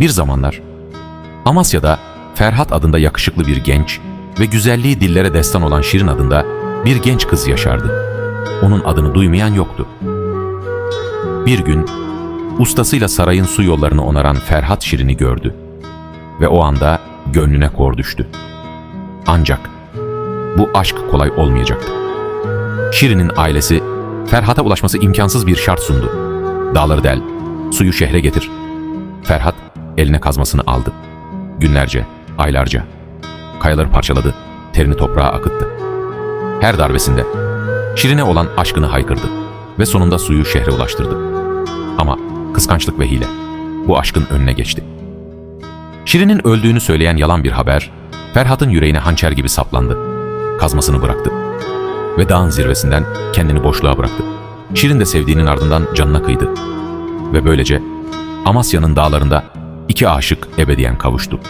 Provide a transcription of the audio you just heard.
Bir zamanlar Amasya'da Ferhat adında yakışıklı bir genç ve güzelliği dillere destan olan Şirin adında bir genç kız yaşardı. Onun adını duymayan yoktu. Bir gün ustasıyla sarayın su yollarını onaran Ferhat Şirin'i gördü ve o anda gönlüne kor düştü. Ancak bu aşk kolay olmayacaktı. Şirin'in ailesi Ferhat'a ulaşması imkansız bir şart sundu. Dağları del, suyu şehre getir. Ferhat eline kazmasını aldı. Günlerce, aylarca. Kayaları parçaladı, terini toprağa akıttı. Her darbesinde Şirin'e olan aşkını haykırdı ve sonunda suyu şehre ulaştırdı. Ama kıskançlık ve hile bu aşkın önüne geçti. Şirin'in öldüğünü söyleyen yalan bir haber Ferhat'ın yüreğine hançer gibi saplandı. Kazmasını bıraktı ve dağın zirvesinden kendini boşluğa bıraktı. Şirin de sevdiğinin ardından canına kıydı. Ve böylece Amasya'nın dağlarında iki aşık ebediyen kavuştu.